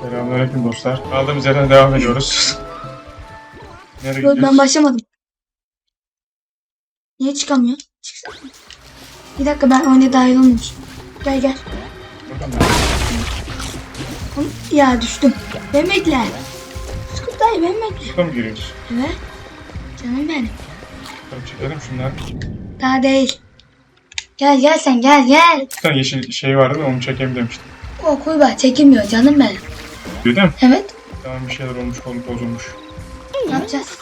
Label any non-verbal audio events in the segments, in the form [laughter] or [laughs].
Selamünaleyküm dostlar. Kaldığımız yerden devam ediyoruz. [laughs] Nereye ben başlamadım. Niye çıkamıyor? Çıksana. Bir dakika ben oyuna dahil olmamışım. Gel gel. Buradan? Oğlum, Ya düştüm. Ben bekle. Dayı ben bekle. Burada mı giriyoruz? Evet. Canım benim. Tabii çekelim şunlar. Daha değil. Gel gel sen gel gel. Bir tane yeşil şey vardı da onu çekeyim demiştim. O kuyba çekilmiyor canım benim. Değil mi? Evet. Tamam bir şeyler olmuş, kolu bozulmuş. Ne yapacağız?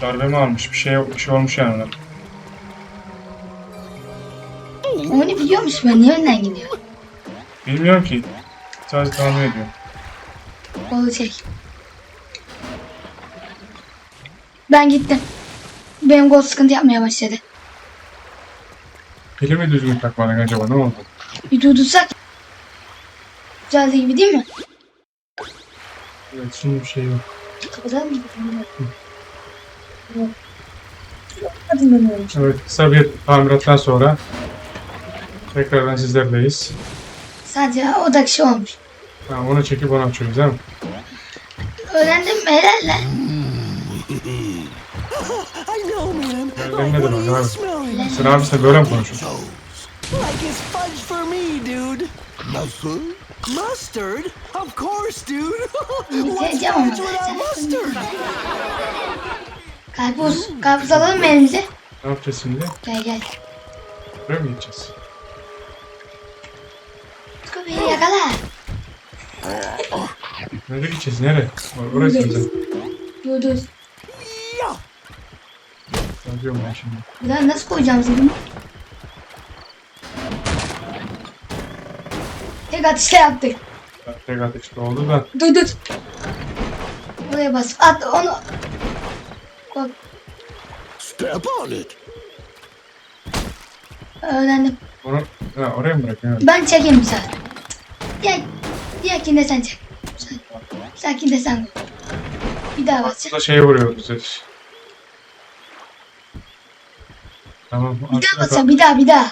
Darbe mi almış? Bir şey, bir şey olmuş yani. Onu biliyor musun ben? Niye önden gidiyor? Bilmiyorum ki. Sadece tahmin ediyorum. Çek. Ben gittim. Benim gol sıkıntı yapmaya başladı. Pili mi düzgün takmadın acaba? Ne oldu? Bir durdursak. Güzeldi gibi değil mi? Evet şimdi bir şey yok. Kapıdan mı? Evet kısa bir tamirattan sonra tekrardan sizlerleyiz. Sadece o da kişi olmuş. Tamam onu çekip onu açıyoruz değil mi? Öğrendim mi helal lan. I know, man. Ben ne What demek are you abi? Sen abi sen böyle mi konuşuyorsun? Like it's fudge for me, dude. Mustard? Mustard? Of course, dude. [laughs] What's Yiyeceğim ama fudge without mustard? Karpuz. Karpuz alalım mı elimize? Ne yapacağız şimdi? Gel gel. Buraya mı gideceğiz? Scooby yakala. Nereye gideceğiz? Nereye? Or- Orası mı sen? Dur dur. Yazıyorum ben şimdi. Buradan nasıl koyacağım seni? Tek atışla yaptık. Tek ateşli oldu da. Dur dur. Oraya bas. At onu. Bak Step on it. öğrendim. Onu ha, oraya mı bırakıyorsun? Ben çekeyim bir sefer. Gel. Diğerkinde sen çek. Sen, sakinde sen koy. Bir daha basacağım. Burada şeye vuruyoruz dedi. Tamam. Bir daha aslında basacağım. Bir daha bir daha.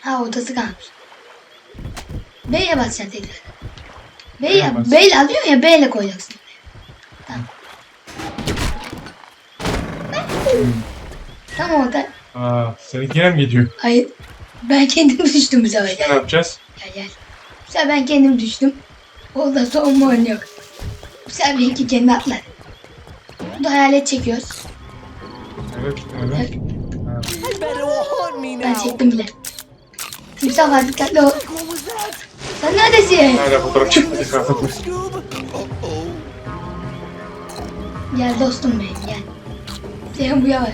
Ha ortası kalmış. B'ye basacaksın tekrar. B'ye B'ye bas. B ile alıyor ya B ile koyacaksın. Tamam. Tamam orada. Aa, seninki yine mi gidiyor? Hayır. Ben kendim düştüm bu sefer. Ne yapacağız? Gel gel. Bu sefer ben kendim düştüm. Orada savunma oyunu yok. Bu sefer benimki kendi atlar. Bu da hayalet çekiyoruz. Evet, evet. I me Ben now. çektim bile. Bu sefer dikkatli ol. Sen neredesin? Hala fotoğraf? Uh-oh. Gel dostum benim gel. Senin bu var.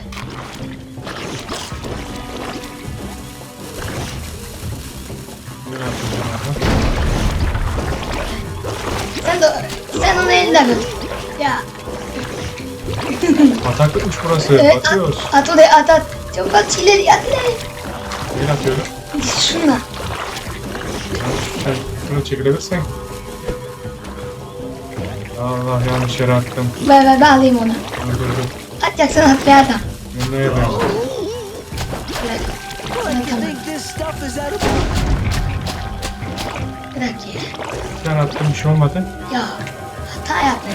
Ne yapacağız abi? Sen de sen onu elinden tut. Ya. Bataklıkmış burası. Evet Batıyoruz. at, at oraya at at. Çabuk at ileri at ileri. Bir atıyorum. Şunla. Sen şunu çekilebilirsen. Allah yanlış yere attım. Ver ver ben alayım onu. Dur dur dur. Atacaksan at be adam. Ben neye ben? Bırak. What, you think this stuff is edible? Bırak ya. Bir tane attım bir şey olmadı. Ya hata yaptım.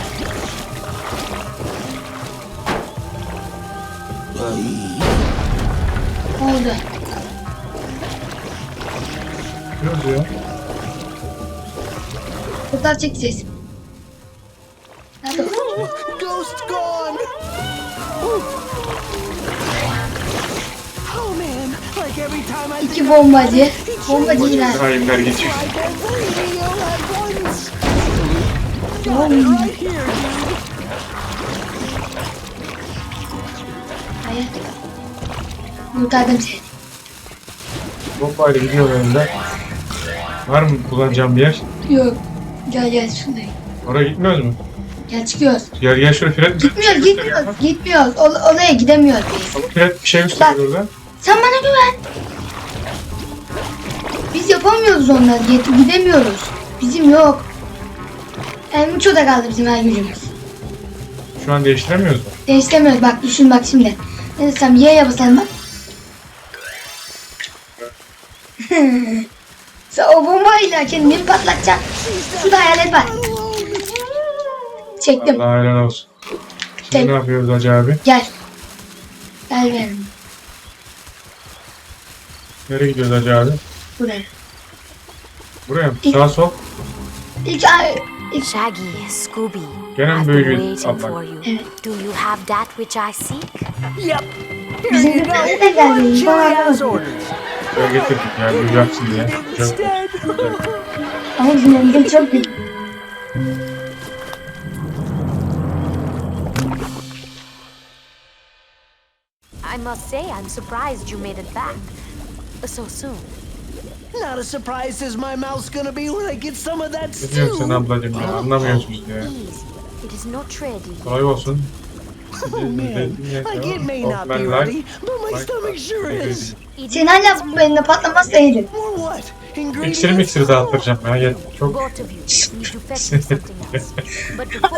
Oldu. Biliyoruz ya. Fotoğraf çekeceğiz. Ghost gone. Oh man, like every time I think İki bombacı. Bombacılar. Hainler geçiyor. I every meal at once. Bom. Right here, dude. Hayır. Kurtardım seni. Bombayla gidiyor önümde. Var mı kullanacağım bir yer? Yok. Gel gel şuraya. Oraya gitmiyoruz mu? Gel çıkıyoruz. Gel gel şuraya fret Gitmiyoruz gitmiyoruz. Gitmiyoruz. Or- oraya gidemiyoruz biz. Ama fret bir şey gösteriyor orada. Sen bana güven. Biz yapamıyoruz onları. Git- Gidemiyoruz. Bizim yok. El Mucho'da kaldı bizim her gücümüz. Şu an değiştiremiyoruz mu? Değiştiremiyoruz. Bak düşün bak şimdi. Ne desem Y'ye basalım bak. [laughs] [laughs] Sen o bombayla kendini patlatacaksın. Şurada hayalet var. Çektim. Allah helal olsun. Şimdi Tek- ne yapıyoruz Hacı abi? Gel. Gel benim. Nereye gidiyoruz Hacı abi? Buraya. Buraya mı? Sağ sol. İlk ay... ilk- Shaggy, Scooby, Gene I've böyle been bir waiting abla. for you. Evet. Do you have that which I seek? Yep. Here Bizim you de go. böyle de geldi. Bana bak. orders. Buraya getirdik ya. Duyacaksın diye. Instead. Ama bizim evde çok büyük. I must say, I'm surprised you made it back so soon. Not as surprised as my mouth's gonna be when I get some of that Ne diyorsun stew. ablacım ya? Anlamıyorsunuz ya. Easy. It is not ready. Kolay olsun. [laughs] Oh man, like it may not be Ben ready, like- but my like- stomach sure is. Sen hala bu benimle what? Ingredients? İksiri miksiri dağıtıracağım ya. Yet- Çok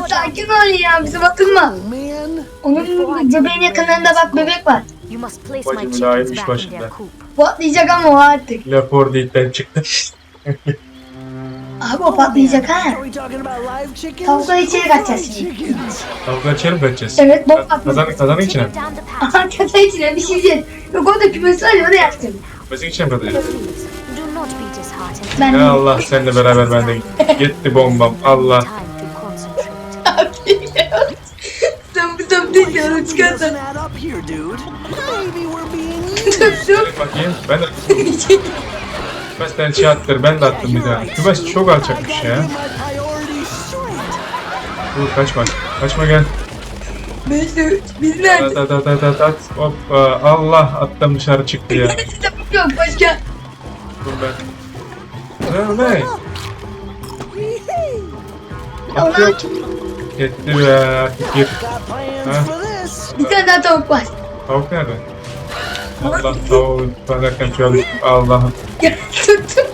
Sakin ol ya bizi batırma. Oh. Onun göbeğin yakınlarında bak bebek var. Bacım in başında. Patlayacak ama o artık. Leopardit'ten çıktı. [laughs] Abi o patlayacak ha. Tavukları içeri kaçacağız şimdi. Tavuklar içeri mi kaçacağız? Evet bok patlayacak. kazanın içine Take mi? Aha kasa içine bir şey yiyeceğiz. Yok orada kümesi var ya orada yaptım. Kazan içine mi katacağız? Ben Ya Allah seninle beraber ben de. Gitti bombam. Allah. Concentrate. Sen bu sen değil ya onu çıkarsan. dur. Dur bakayım. Ben de [laughs] Kümes'ten şey attır. Ben de attım bir daha. Kümes çok alçakmış gotta ya. Dur kaçma. Kaçma gel. Mesut biz At nerede? at at at at at. Hoppa. Allah attım dışarı çıktı ya. Kitap yok başka. Dur ben. Ne ne? Be. Got plans Huh? for this. bir tane daha tavuk var. Tavuk nerede? Allah tavuğu tutarken şöyle Allah'ım. Tuttum.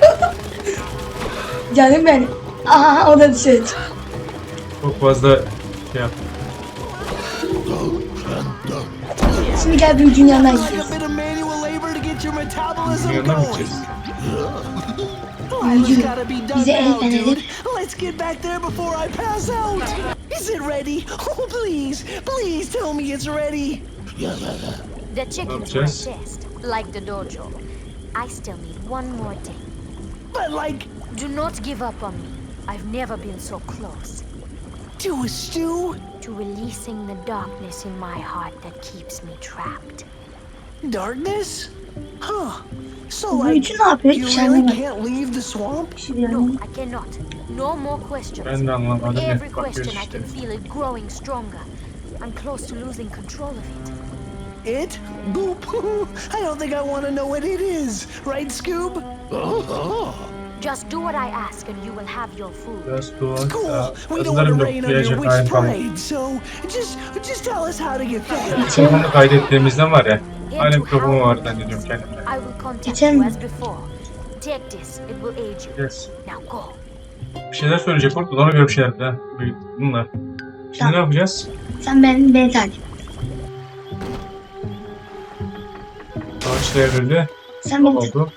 Canım benim. Aha o da çıktı. Çok fazla şey yap. Şimdi gel büyücünün yanına gidiyoruz. Yanına mı gideceğiz? Bize el dude. Let's get back there before I pass out. Is it ready? Oh, please, please tell me it's ready. The chickens were a Yapacağız. test, like the dojo. I still need one more thing. But like, Do not give up on me. I've never been so close to a stew? to releasing the darkness in my heart that keeps me trapped. Darkness? Huh. So Bu like, büyücü ne yapıyor? you Hiçbir şey really anlamadım. can't leave the swamp? No, I cannot. No more questions. Ben de anlamadım. With every question, I can feel it growing stronger. I'm close to losing control of it. It? Boop. [laughs] I don't think I want to know what it is. Right, Scoob? Just do what I ask, and you will have your food. Biraz. Cool. We don't want to rain on your witch parade, so just just tell us how to get there. [laughs] Telefonu kaydettiğimizden var ya. Hala mikrofonu var zannediyorum kendimde. I will contact Geçen you as before. Take this; it will aid you. Yes. Now go. Bir şeyler söyleyecek orada ona göre bir şeyler de. Bunlar. Şimdi Tamam. ne yapacağız? Sen beni, beni takip. et. Devrildi. Sen takip. Oldu.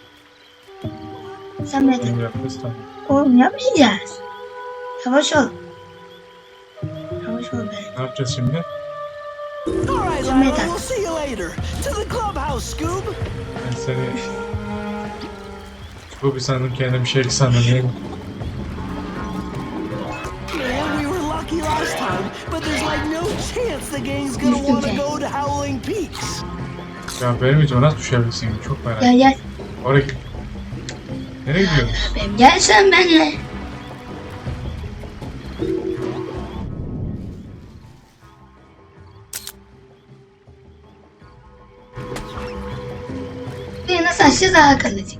Sen yapacağız tamam. Oğlum yapmayacağız. Yavaş ol. Yavaş ol be. Ne yapacağız şimdi? All right, Some Lila, later. we'll see you later. To the clubhouse, Scoob. Ben seni... Bu bir sandım kendime bir şey sandım. Ne? Man, we were lucky last time, but there's like no chance the gang's gonna want to go to Howling Peaks. Ya benim için nasıl düşebilirsin? Çok merak Gel gel. Oraya git. Nereye gidiyorsun? Benim gel sen benimle. Bir nasıl aşacağız daha kalıcı.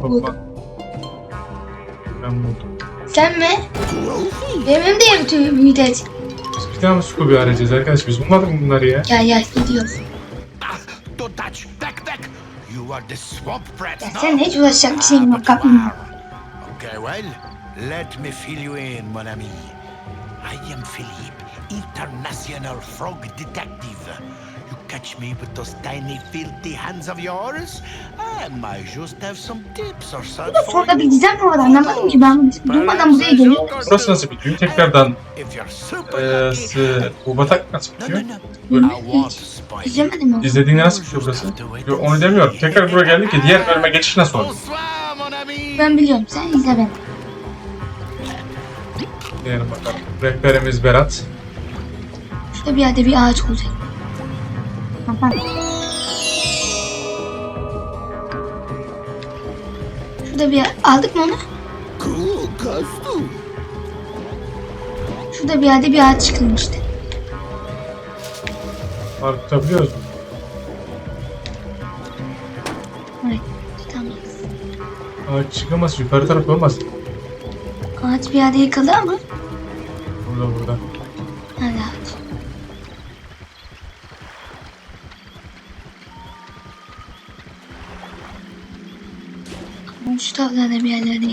Hoppa. Ben buldum. Sen mi? Benim de bütün müddet. Biz bir tane mi Scooby arayacağız arkadaş? Biz bulmadık mı bunları ya? Gel gel gidiyoruz. Don't touch! Back, back! You are the swamp brats Ya sen hiç uğraşacak bir şeyin yok. Okay, well, let me fill you in, mon ami. I am Philippe, international frog detective. Catch me with those tiny filthy hands of yours, I might just have some tips or Bu da something for sonra bir you. gizem var anlamadım ki ben durmadan buraya geliyorum. Burası nasıl bitiyor? Tekrardan If you're super eee, lucky, s- bu batak nasıl bitiyor? it. İzlemedim onu. İzlediğinde nasıl bitiyor burası? Yo, onu demiyorum. Tekrar buraya geldik ki diğer bölüme geçiş nasıl ami. Ben biliyorum sen izle ben. Diyelim bakalım. Rehberimiz Berat. Şurada bir yerde bir ağaç olacak. Aha. Şurada bir yer. Aldık mı onu? Şurada bir yerde bir ağaç çıkılmıştı. Fark tutabiliyoruz mu? Evet. Tutamayız. Ağaç çıkamaz. Yukarı taraf olmaz. Ağaç bir yerde yıkıldı ama. Burada burada. Taraflarda bir yerlerde.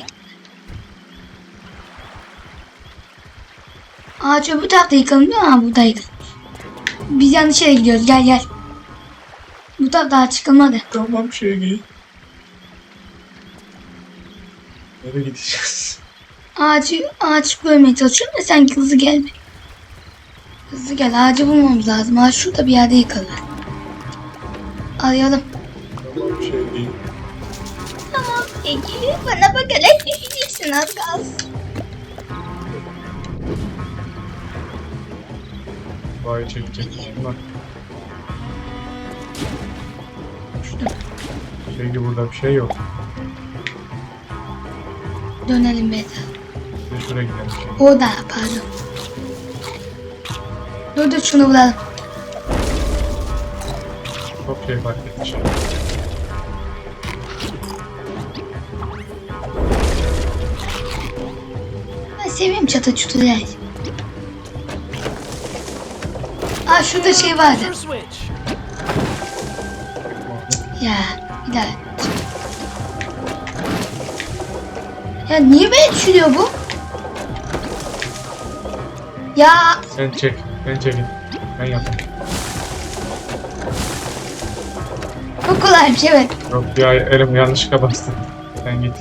Ağaç öbür tarafta yıkılmıyor ama burada yıkılmış. Biz yanlış yere gidiyoruz gel gel. Bu tarafta ağaç yıkılmadı. Tamam giy. Nereye gideceğiz? Ağacı, ağaç bölmeye çalışıyorum da sen hızlı gelme. Hızlı gel ağacı bulmamız lazım. Ağaç şurada bir yerde yıkıldı. Arayalım. Bana bakarak düşeceksin az kalsın. Vay çekecek. Bak. Şurada. Peki burada bir şey yok. Dönelim daha. Bir şuraya gidelim. Şey. Orada pardon. Dur dur şunu bulalım. Çok şey fark etmiş. Seviyorum çatı çutur yer. Aa şurada şey vardı. Ya bir daha. Ya niye böyle düşürüyor bu? Ya Sen çek. Ben çekin. Ben yapayım. çok kolaymış evet. Yok ya elim yanlışlıkla bastım. Sen git.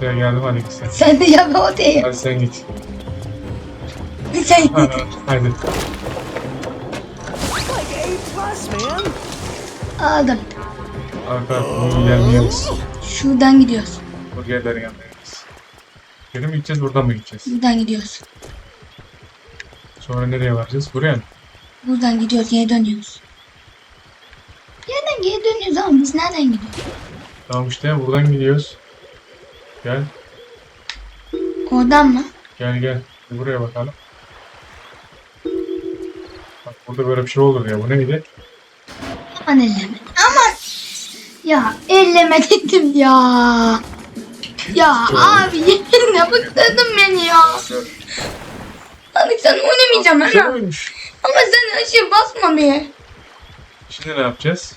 Ortaya geldim hadi git sen. Sen de yapma o değil. Hadi sen git. Sen Ha, hadi. Aldım. Arka bunu gelmeyiz. Şuradan gidiyoruz. Burgerlerin yanındayız. Geri mi gideceğiz buradan mı gideceğiz? Buradan gidiyoruz. Sonra nereye varacağız? Buraya mı? Buradan gidiyoruz geri dönüyoruz. Yerden geri dönüyoruz ama biz nereden gidiyoruz? Tamam işte buradan gidiyoruz. Gel. Oradan mı? Gel gel. Bir buraya bakalım. Bak burada böyle bir şey olur ya. Bu neydi? Aman elleme. Aman. Ya elleme dedim ya. Ya abi yeminle bıktırdın beni ya. Abi sen oynamayacağım Güzel ama. oymuş. Ama sen şeye basma be. Şimdi ne yapacağız?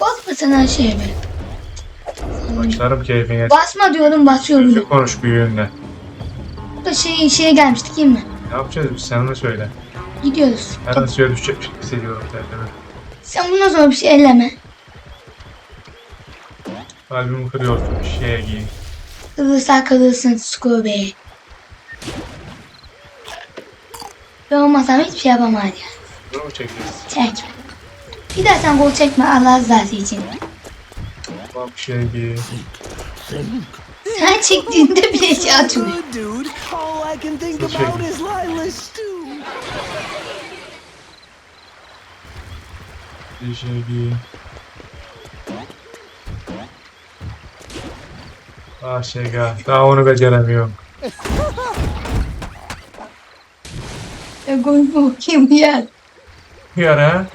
Basma sen şeye be. Başlarım keyfine. Basma diyorum basıyorum. Düzgün konuş büyüğünle. Bu şey, şeye gelmiştik değil mi? Ne yapacağız biz? Sen onu söyle. Gidiyoruz. Her an suya düşecek hissediyorum kendimi. Sen bundan sonra bir şey elleme. Kalbimi kırıyorsun. Şeye giy. Kırılırsa kırılsın Scooby. Ben olmasam hiçbir şey yapamaz ya. Bunu mu çekeceğiz? Çek. Bir daha sen gol çekme Allah rızası için. Şeye giy. Sen çektiğinde bile şey atıyor. Good, dude. All I can think Switch about it. is Lila Stew. Bir şey giy. Ah Şega. Daha onu beceremiyorum. Ya gol bu kim ya? Yara.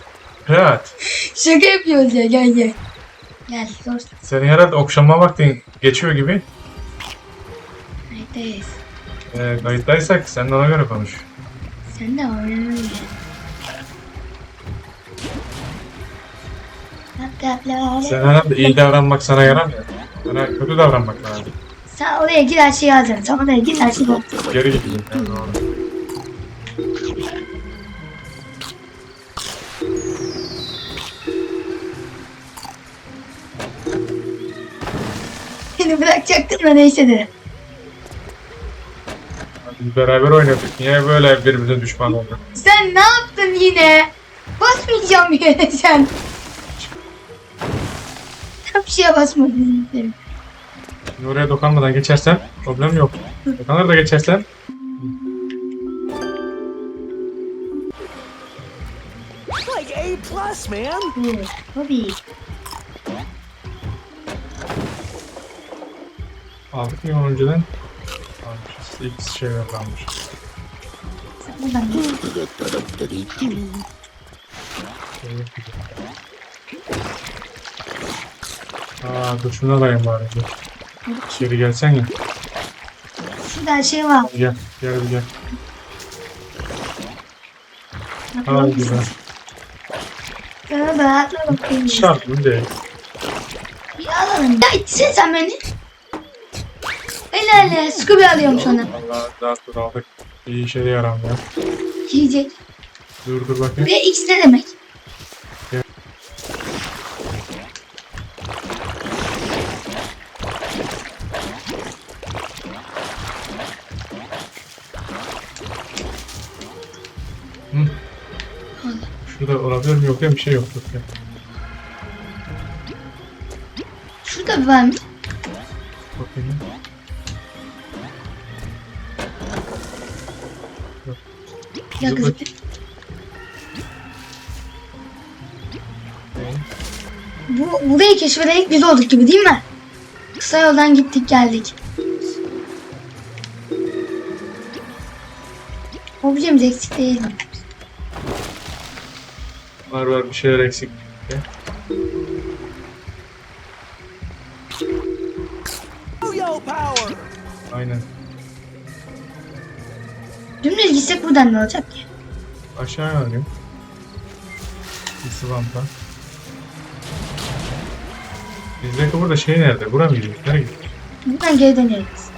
Rahat. Şaka yapıyoruz ya gel gel. Gel dur. Senin herhalde okşama vaktin geçiyor gibi. Neredeyiz? Ee, kayıttaysak sen de ona göre konuş. Sen de lap. Sen herhalde iyi davranmak sana yaramıyor. Sana kötü davranmak lazım. Sen oraya gir her şeyi alacaksın. Sen oraya gir her şeyi alacaksın. Geri gidiyorsun yani doğru. Beni bırakacaktın da neyse dedim. Biz beraber oynadık. Niye böyle birbirimize düşman olduk? Sen ne yaptın yine? Basmayacağım yere [laughs] sen. Tam bir şeye basmadın. Şimdi oraya dokanmadan geçersem problem yok. Dokanır da geçersem Like A plus, man. Tabii. Aldık mı önceden? Almışız. Kalmış. Buradan gel. Aa dur şunu alayım bari. Geri gelsen ya. Şurada şey var. Gel. Gel bir gel. Aa güzel. Sana da atla bakayım. Şart mı değil. Bir alalım. Ya itsin sen beni. Hele hele Scooby alıyorum sana. Allah daha dur aldık. İyi işe de yaram ya. Yiyecek. Dur dur bakayım. Ve X ne demek? Şurada olabilir mi yok ya bir şey yok. Yok ya. Şurada var mı? Bakayım. Bir dakika zıpla. Bu, burayı keşfederek biz olduk gibi değil mi? Kısa yoldan gittik geldik. Objemiz eksik değil mi? Var var bir şeyler eksik. Yo buradan ne olacak ki? Aşağıya alayım. Bir sıvampa. Bizdeki burada şey nerede? Bura mıydı? Nereye gitti? Buradan geri döneriz.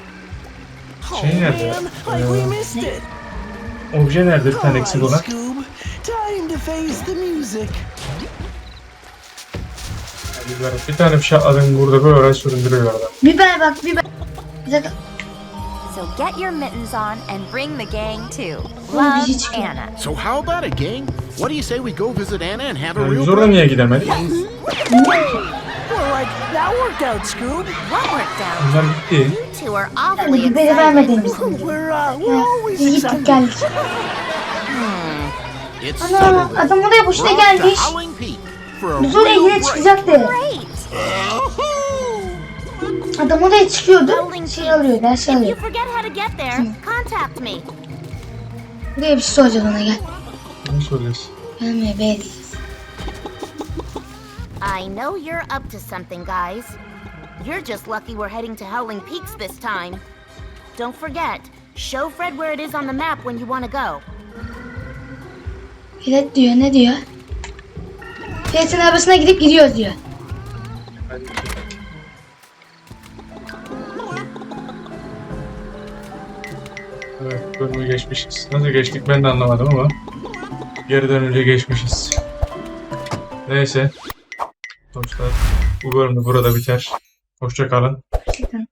Oh Şey nerede? missed it. Obje nerede bir tane eksik olan? Music. Bir tane bir şey atladın burada böyle oraya süründürüyor adam. Bir ben bak bir ben. Bir dakika. So get your mittens on and bring the gang too. Love, Anna. So how about it, gang? What do you say we go visit Anna and have a Yani real biz orada break? niye gidemedik? Well, like that worked out, Scoob. What worked out? Bunlar gitti. You two are Yani awfully haberi excited. vermediniz. We're uh, we're always Biz gittik excited. geldik. It's Ana settled. adam oraya boşuna We're off to gelmiş. Howling Peak for a Biz oraya real yine break. çıkacaktı. Great. Adam oraya çıkıyordu. Şey alıyor, ders alıyor. forget how to get there, contact me. Buraya bir şey soracağız ona gel. Ne soruyorsun? Gelmeye be diyeceğiz. I know you're up to something, guys. You're just lucky we're heading to Howling Peaks this time. Don't forget, show Fred where it is on the map when you want to go. Fred diyor, ne diyor? Fred'in arabasına gidip gidiyoruz diyor. Evet bölümü geçmişiz. Nasıl geçtik ben de anlamadım ama. Geriden önce geçmişiz. Neyse. Dostlar bu bölüm de burada biter. Hoşça kalın. Gerçekten.